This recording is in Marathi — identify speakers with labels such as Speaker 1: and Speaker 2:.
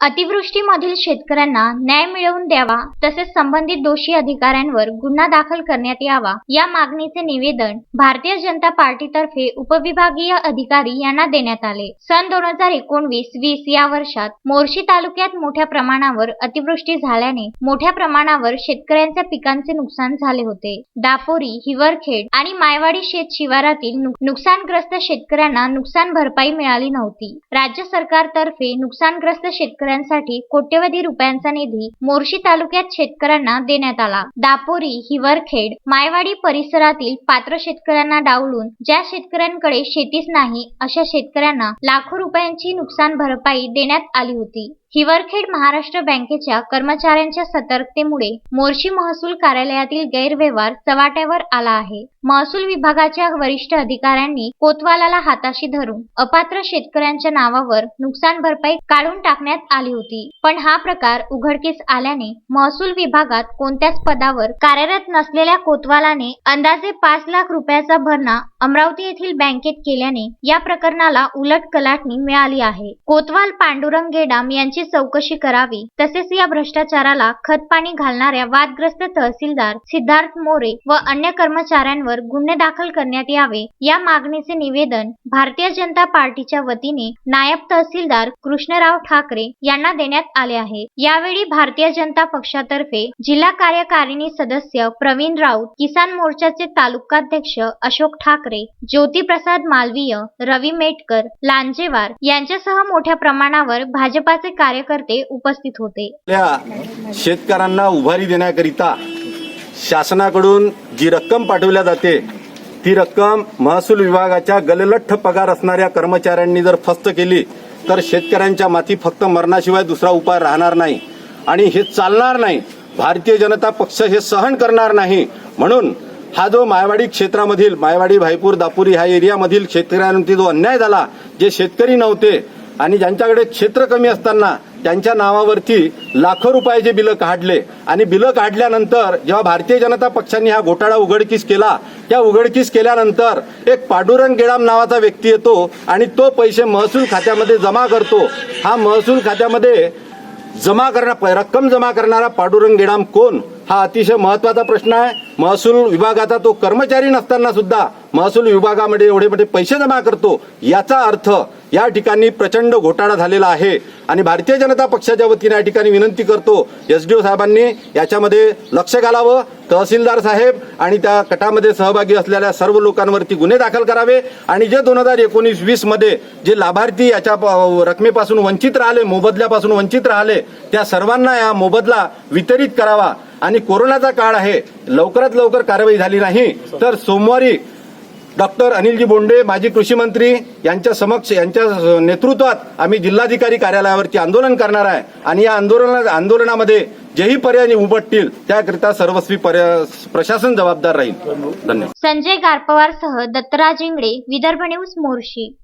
Speaker 1: अतिवृष्टीमधील शेतकऱ्यांना न्याय मिळवून द्यावा तसेच संबंधित दोषी अधिकाऱ्यांवर गुन्हा दाखल करण्यात यावा या मागणीचे निवेदन भारतीय जनता पार्टीतर्फे उपविभागीय अधिकारी यांना देण्यात आले. सन दोन हजार एकोणवीस वीस या वर्षात मोर्शी तालुक्यात मोठ्या प्रमाणावर अतिवृष्टी झाल्याने मोठ्या प्रमाणावर शेतकऱ्यांच्या पिकांचे नुकसान झाले होते. दापोरी हिवरखेड आणि मायवाडी शेत शिवारातील नुकसानग्रस्त शेतकऱ्यांना नुकसान भरपाई मिळाली नव्हती. राज्य सरकारतर्फे नुकसानग्रस्त शेतकऱ्यांसाठी कोट्यवधी रुपयांचा निधी मोर्शी तालुक्यात शेतकऱ्यांना देण्यात आला. दापोरी हिवरखेड मायवाडी परिसरातील पात्र शेतकऱ्यांना डावलून ज्या शेतकऱ्यांकडे शेतीच नाही अशा शेतकऱ्यांना लाखो रुपयांची नुकसान भरपाई देण्यात आली होती. हिवरखेड महाराष्ट्र बँकेच्या कर्मचाऱ्यांच्या सतर्कतेमुळे मोर्शी महसूल कार्यालयातील गैरव्यवहार चव्हाट्यावर आला आहे. महसूल विभागाच्या वरिष्ठ अधिकाऱ्यांनी कोतवालाला हाताशी धरून अपात्र शेतकऱ्यांच्या नावावर नुकसान भरपाई काढून टाकण्यात आली होती. पण हा प्रकार उघडकीस आल्याने महसूल विभागात कोणत्याच पदावर कार्यरत नसलेल्या कोतवालाने अंदाजे पाच लाख रुपयाचा भरणा अमरावती येथील बँकेत केल्याने या प्रकरणाला उलट कलाटणी मिळाली आहे. कोतवाल पांडुरंग गेडाम यांची चौकशी करावी तसेच या भ्रष्टाचाराला खतपाणी घालणाऱ्या वादग्रस्त तहसीलदार सिद्धार्थ मोरे व अन्य कर्मचाऱ्यांवर गुन्हे दाखल करण्यात यावे या मागणीचे निवेदन भारतीय जनता पार्टीच्या वतीने नायब तहसीलदार कृष्णराव ठाकरे यांना देण्यात आले आहे. यावेळी भारतीय जनता पक्षातर्फे जिल्हा कार्यकारिणी सदस्य प्रवीण राऊत किसान मोर्चाचे तालुकाध्यक्ष अशोक ठाकरे ज्योतिप्रसाद मालवीय रवी मेटकर लांजेवार यांच्यासह मोठ्या प्रमाणावर भाजपाचे कार्यकर्ते उपस्थित होते.
Speaker 2: शेतकऱ्यांना उभारी देण्याकरिता शासनाकडून जी रक्कम पाठवल्या जाते ती रक्कम महसूल विभागाच्या गललठ्ठ पगार असणाऱ्या कर्मचाऱ्यांनी जर फस्त केली तर शेतकऱ्यांच्या माथी फक्त मरणाशिवाय दुसरा उपाय राहणार नाही. आणि हे चालणार नाही. भारतीय जनता पक्ष हे सहन करणार नाही. म्हणून हा जो मायवाडी क्षेत्रामधील मायवाडी भाईपूर दापुरी ह्या एरियामधील शेतकऱ्यांवरती जो अन्याय झाला जे शेतकरी नव्हते आणि ज्यांच्याकडे क्षेत्र कमी असताना त्यांच्या नावावरती लाखो रुपयाचे बिलं काढले आणि बिलं काढल्यानंतर जेव्हा भारतीय जनता पक्षाने हा घोटाळा उघडकीस केला त्या उघडकीस केल्यानंतर एक पांडुरंग गेडाम नावाचा व्यक्ती येतो आणि तो पैसे महसूल खात्यामध्ये जमा करतो. हा महसूल खात्यामध्ये जमा करणार रक्कम जमा करणारा पांडुरंग गेडाम कोण? हा अतिशय महत्त्वाचा प्रश्न आहे. महसूल विभागाचा तो कर्मचारी नसताना सुद्धा महसूल विभागामध्ये एवढे मोठे पैसे जमा करतो याचा अर्थ या ठिकाणी प्रचंड घोटाळा झालेला आहे. आणि भारतीय जनता पक्षाच्या वतीने या ठिकाणी विनंती करतो एस डी ओ साहेबांनी याच्यामध्ये लक्ष घालावं. तहसीलदार साहेब आणि त्या कटामध्ये सहभागी असलेल्या सर्व लोकांवरती गुन्हे दाखल करावे. आणि जे दोन हजार एकोणीस वीसमध्ये जे लाभार्थी याच्या प- रकमेपासून वंचित राहिले मोबदल्यापासून वंचित राहिले त्या सर्वांना या मोबदला वितरित करावा. आणि कोरोनाचा काळ आहे लवकरात लवकर कारवाई झाली नाही तर सोमवारी डॉक्टर अनिलजी बोंडे माजी कृषी मंत्री यांच्या समक्ष यांच्या नेतृत्वात आम्ही जिल्हाधिकारी कार्यालयावरती आंदोलन करणार आहे. आणि या आंदोलना आंदोलनामध्ये जेही पर्याय उमटतील त्याकरिता सर्वस्वी प्रशासन जबाबदार राहील. धन्यवाद.
Speaker 1: संजय गारपवारसह दत्तराज इंगडे विदर्भ न्यूज मोर्शी.